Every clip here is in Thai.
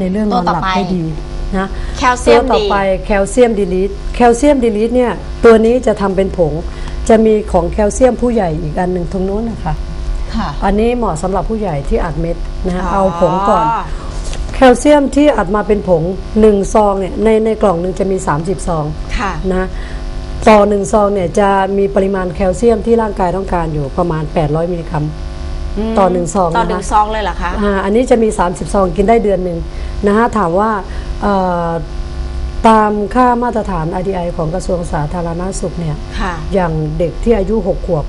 ในเรื่องนอนหลับตัวต่อไปได้ดีนะแคลเซีตัยวมต่อดีไปแคลเซียมดีลิทแคลเซียมดีลิทเนี่ยตัวนี้จะทำเป็นผง จะมีของแคลเซียมผู้ใหญ่อีกอันหนึ่งตรงนู้นนะคะค่ะอันนี้เหมาะสำหรับผู้ใหญ่ที่อัดเม็ดนะฮะอ๋อเอาผงก่อน แคลเซียมที่อัดมาเป็นผง1ซองเนี่ยในในกล่องหนึ่งจะมี 30 ซองค่ะนะต่อหนึ่งซองเนี่ยจะมีปริมาณแคลเซียมที่ร่างกายต้องการอยู่ประมาณ 800 มิลลิกรัม ต่อหนึ่งซองต่อนะคะหนึ่งซองเลยเหรอคะ อ่าอันนี้จะมี 30 ซองกินได้เดือนหนึ่งนะฮะถามว่าเอ่อตามค่ามาตรฐาน IDI ของกระทรวงสาธารณาสุขเนี่ยค่ะ อย่างเด็กที่อายุ 6 ขวบ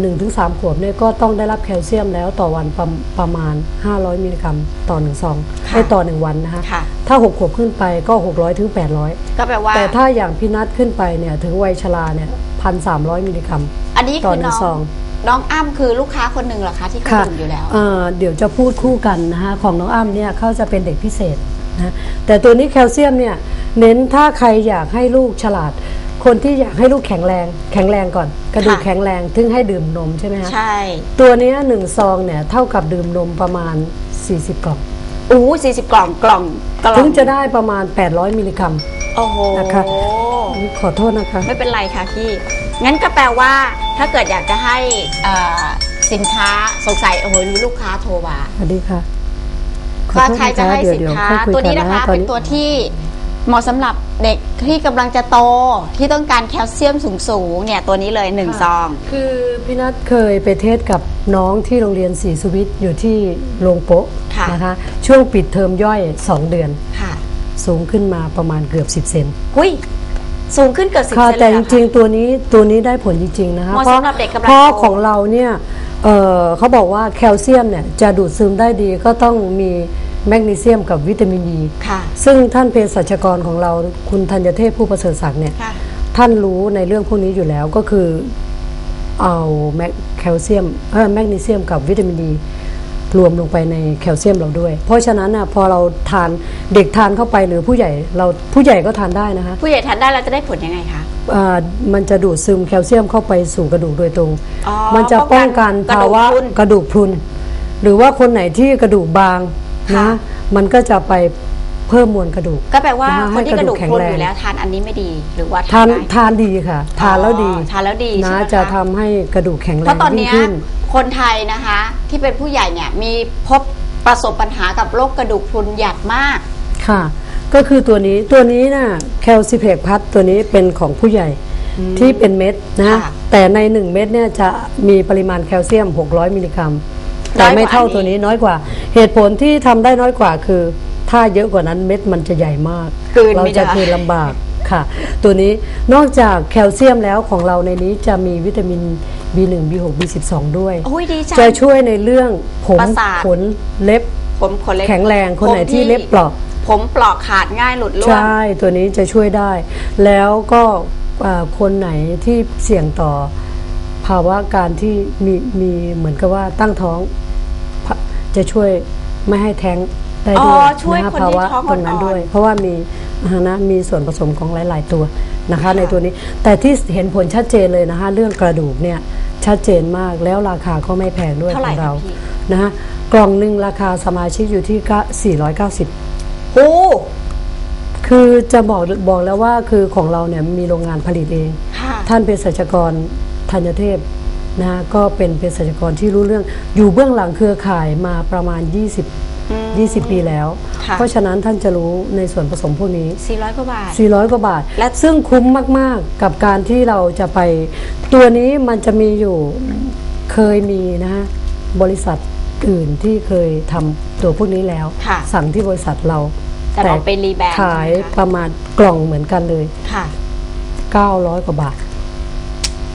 หนึ่งถึงสามขวบเนี่ยก็ต้องได้รับแคลเซียมแล้วต่อวันประประมาณ 500 มิลลิกรัมต่อหนึ่งซองค่ะให้ต่อหนึ่งวันนะคะค่ะ ถ้า 6 ขวบขึ้นไปก็ 600ถึง800 ก็แปลว่า แต่ถ้าอย่างพี่นัทขึ้นไปเนี่ยถึงวัยชราเนี่ยพันสามมิลลิกรัม อันนี้ต่อคือหนึ่น้งองซอง น้องอ้ำคือลูกค้าคนหนึ่งเหรอคะที่เขาค่ะดื่มอยู่แล้ว เอ่อเดี๋ยวจะพูดคู่กันนะคะของน้องอ้ำเนี่ยเขาจะเป็นเด็กพิเศษนะแต่ตัวนี้แคลเซียมเนี่ยเน้นถ้าใครอยากให้ลูกฉลาด คนที่อยากให้ลูกแข็งแรง แข็งแรงก่อน กระดูกค่ะ แข็งแรงถึงให้ดื่มนมใช่ไหมคะใช่ตัวเนี้ยหนึ่งซองเนี่ยเท่ากับดื่มนมประมาณ 40 กล่อง อู้สี่สิบกล่องกล่องกล่องถึงจะได้ประมาณ 800 มิลลิกรัม โอ้โหนะคะขอโทษนะคะ ไม่เป็นไรค่ะพี่ งั้นก็แปลว่า ถ้าเกิดอยากจะให้เอ่อสินค้าสงสัยโอ้โหมีลูกค้าโทรมาสวัสดีค่ะขอก็โทษใครจะให้เดี๋ยวสินเดี๋ยวค้าค่อยคุยตัวนี้กันะคะตอเป็นตัวที่เหมาะสำหรับเด็กที่กำลังจะโตที่ต้องการแคลเซียมสูงๆเนี่ยตัวนี้เลยหนึ่งซอง คือพี่นัทเคยไปเทศกับน้องที่โรงเรียนศรีสุวิทย์อยู่ที่โรงโป๊ะค่ะนะคะ ช่วงปิดเทอมย่อย 2 เดือนค่ะ สูงขึ้นมาประมาณเกือบ 10 เซนหุ้ยสูงขึ้นเกิดสิบค่ะเซนแต่เลยจเหอคะริงๆตัวนี้ตัวนี้ได้ผลจริงๆนะคะเหมาะเพราะสำหรับเด็กกำลังเพราะโตของเราเนี่ยเอ่อเขาบอกว่าแคลเซียมเนี่ยจะดูดซึมได้ดีก็ต้องมีแมกนีเซียมกับวิตามินดีค่ะซึ่งท่านเภสัชกรของเราคุณธัญเทพผู้ประเสริฐศักดิ์เนี่ยค่ะท่านรู้ในเรื่องพวกนี้อยู่แล้วก็คือเอาแมกแคลเซียมเออแมกนีเซียมกับวิตามินดี รวมลงไปในแคลเซียมเราด้วย เพราะฉะนั้นน่ะพอเราทานเด็กทานเข้าไปหรือผู้ใหญ่เราผู้ใหญ่ก็ทานได้นะคะผู้ใหญ่ทานได้เราจะได้ผลยังไงคะอ่ามันจะดูดซึมแคลเซียมเข้าไปสู่กระดูกโดยตรงอ๋อมันจะป้องกันป้องกันภาวะกระดูกพรุนกระดูกพรุน หรือว่าคนไหนที่กระดูกบางค่ะนะมันก็จะไปเพิ่มมวลกระดูก ก็แปลว่าะคนที่กระดูกให้พรุนแข็งแรองยู่แล้วทานอันนี้ไม่ดีหรือว่าทานได้ทานดีค่ะ ทานแล้วดีอ๋อทานแล้วดีใช่นะไหมคะจะทำให้กระดูกแข็งแรเพราะงตอนยิ่งเนี้ยขึ้น คนไทยนะคะที่เป็นผู้ใหญ่เนี่ยมีพบประสบปัญหากับโรคกระดูกพรุนหยัดมาก ค่ะ ก็คือตัวนี้ตัวนี้นะแคลซิเพกพัทตัวนี้เป็นของผู้ใหญ่ที่เป็นเม็ดนะค่ะแต่ใน 1 เม็ดเนี่ยจะมีปริมาณแคลเซียม 600 มิลลิกรัม แต่ไม่เท่าตัวนี้น้อยกว่า เหตุผลที่ทำได้น้อยกว่าคือ ถ้าเยอะกว่านั้นเม็ดมันจะใหญ่มากกลืนเราไม่ได้จะคืนลำบาก ค่ะ ตัวนี้นอกจากแคลเซียมแล้วของเราในนี้จะมีวิตามิน B1 B6 B12 ด้วยโอ้ยดีจัง จะช่วยในเรื่องผมประสาท ขนเล็บผมขนเล็บแข็งแรงคนไหนผมที่เล็บเปราะผมเปลอกขาดง่ายหลุดร่วง ใช่ตัวนี้จะช่วยได้ แล้วก็อ่าคนไหนที่เสี่ยงต่อภาวะการที่มีมีเหมือนกับว่าตั้งท้องพะจะช่วยไม่ให้แท้งได้อ๋อด้วยช่วยะะคนที่ภาวะท้องตรงนั้นอ่อนๆด้วยเพราะว่ามีอ่า นะมีส่วนผสมของหลาย ๆ ตัวนะคะค่ะในตัวนี้แต่ที่เห็นผลชัดเจนเลยนะคะ เรื่องกระดูกเนี่ยชัดเจนมากแล้วราคาก็ไม่แพงด้วยเท่าขไหร่องเราคะพี่นะคะกล่องหนึ่งราคาสมาชิกอยู่ที่490โอ้คือจะบอกบอกแล้วว่าคือของเราเนี่ยมีโรงงานผลิตเองค่ะท่านเภสัชกรธัญเทพนะฮะก็เป็นเภสัชกรที่รู้เรื่องอยู่เบื้องหลังเครือข่ายมาประมาณ 20 20 ปีแล้ว ค่ะ เพราะฉะนั้นท่านจะรู้ในส่วนผสมพวกนี้ 400 กว่าบาท 400 กว่าบาท และ ซึ่งคุ้มมาก ๆ กับการที่เราจะไป ตัวนี้มันจะมีอยู่เคยมีนะฮะบริษัทอื่นที่เคยทำตัวพวกนี้แล้ว ค่ะ สั่งที่บริษัทเราแต่เราไปรีแบรนด์ขายใช่ไหมคะประมาณกล่องเหมือนกันเลย ค่ะ 900 กว่าบาท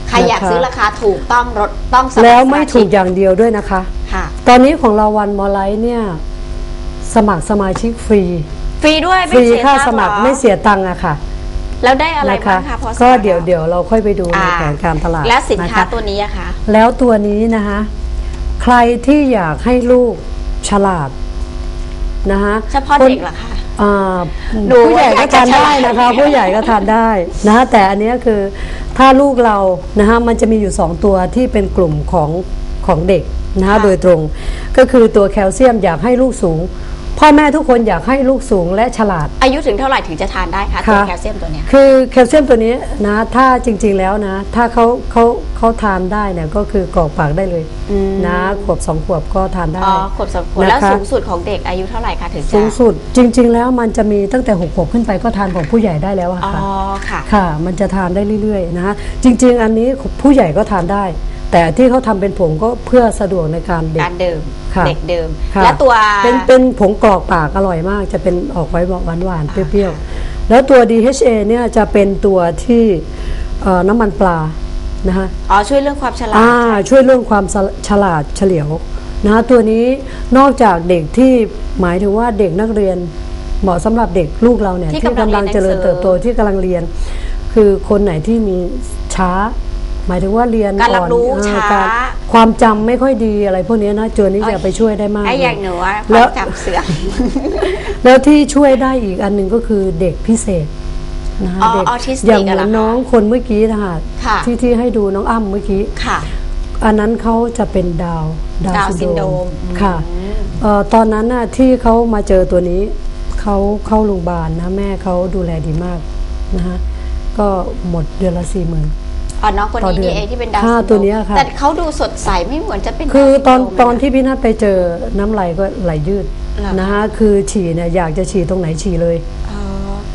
ใครอยากนะคะซื้อราคาถูกต้องลดต้องสมัครแล้วไม่สาชิถูกอย่างเดียวด้วยนะคะ ค่ะ ตอนนี้ของเราวันมอไลท์เนี่ย สมัครสมาชิกฟรี ฟรีด้วยฟไม่รีเสียค่าตังค์สมัครหอไม่เสียตังค์อะค่ะแล้วได้อะไรนะคะบ้างคะพอสมัครก็เดี๋ยวแล้เดี๋ยวเราค่อยไปดูในอ่าแผนการตลาดและสินค้าะะ ตัวนี้อะคะ แล้วตัวนี้นะคะใครที่อยากให้ลูกฉลาดนะคะเฉพาะคนเด็กเหรอคะ อ่าหนูผู้ใหญ่ก็ทานได้อยากจะนะคะฉลาด ผู้ใหญ่ก็ทานได้นะคะแต่อันเนี้ยคือถ้าลูกเรานะคะมันจะมีอยู่ 2 ตัวที่เป็นกลุ่มของของเด็กนะคะโดยตรง ก็คือตัวแคลเซียมอยากให้ลูกสูง พ่อแม่ทุกคนอยากให้ลูกสูงและฉลาด อายุถึงเท่าไหร่ถึงจะทานได้คะตัวค่ะแคลเซียมตัวเนี้ยคือแคลเซียมตัวนี้นะถ้าจริงๆแล้วนะ ถ้าเขาเขาเขาทานได้เนี่ยก็คือกรอกปากได้เลยอืมนะขวบสองขวบก็ทานได้อ๋อขวบสองขวบแล้วนะคะสูงสุดของเด็กอายุเท่าไหร่คะถึงจะสูงสุดจริง ๆ แล้วมันจะมีตั้งแต่หกขวบขึ้นไปก็ทานของผู้ใหญ่ได้แล้วอะอ๋อค่ะค่ะค่ะ มันจะทานได้เรื่อยๆนะฮะจริง ๆ อันนี้ผู้ใหญ่ก็ทานได้ แต่ที่เขาทำเป็นผงก็เพื่อสะดวกในการเด็กการเดิมค่ะเด็กเดิมค่ะและตัวเป็นเป็นผงกรอกปากอร่อยมาก จะเป็นออกไว้หวานหวานๆเปรี้ยวๆแล้วตัว DHA เนี่ยจะเป็นตัวที่เอ่อน้ำมันปลานะฮะอ๋อช่วยเรื่องความฉลาดอ่าช่วยเรื่องความฉลฉลาดเฉลียวนะฮะตัวนี้นอกจากเด็กที่หมายถึงว่าเด็กนักเรียนเหมาะสำหรับเด็กลูกเราเนี่ยที่ที่กำลังกำลังเจริญเรียนหนังสือเติบโตที่กำลังเรียน คือคนไหนที่มีช้า หมายถึงว่าเรียนการรับอ่อนรู้เอ่อช้าการความจำไม่ค่อยดีอะไรพวกนี้นะตัวนี้จะไปช่วยได้มากไอ้เลยอย่างหนูว่าคแล้วาวมจำเสื่อมแล้วที่ช่วยได้อีกอันหนึ่งก็คือเด็กพิเศษนะคะอ๋อเด็ก autistic อย่างเหมือะเหรออนคะน้องคนเมื่อกี้นะคะค่ะที่ที่ให้ดูน้องอ้ำเมื่อกี้ค่ะ อันนั้นเขาจะเป็นดาวดาวน์ซินโดรมค่ะอืมเอ่อตอนนั้นน่ะที่เขามาเจอตัวนี้เขาเข้าโรงพยาบาลนะแม่เขาดูแลดีมากนะคะก็หมดเดือนละสี่หมื่น อ๋อน้องคนต่อนี้เดือนนี่เองที่เป็นดาวน์ค่ะซินโดรมตัวเนี้ยค่ะแต่เขาดูสดใสไม่เหมือนจะเป็นคือตอนดาวน์ซินโดรมตอนที่พี่นัทไปเจอน้ำไหลก็ไหลยืดเหรอนะคะคือฉี่เนี่ยอยากจะฉี่ตรงไหนฉี่เลยอ๋อ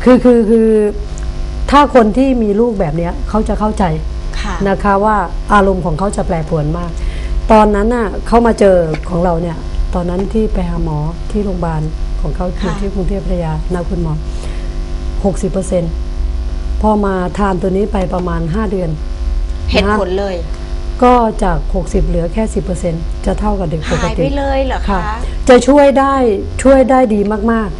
คือคือคือถ้าคนที่มีลูกแบบเนี้ยเขาจะเข้าใจค่ะนะคะว่าอารมณ์ของเขาจะแปรปรวนมาก ตอนนั้นน่ะเขามาเจอของเราเนี่ย ตอนนั้นที่ไปหาหมอที่โรงพยาบาลของเขาอยู่ค่ะที่กรุงเทพพัทยานาคุณหมอหกสิบเปอร์เซ็นพอมาทานตัวนี้ไปประมาณห้าเดือน เห็นนะผลเลย ก็จาก 60 เหลือแค่ 10%จะเท่ากับเด็กปกหายไปติเลยเหรอค่ะคะ จะช่วยได้ช่วยได้ดีมาก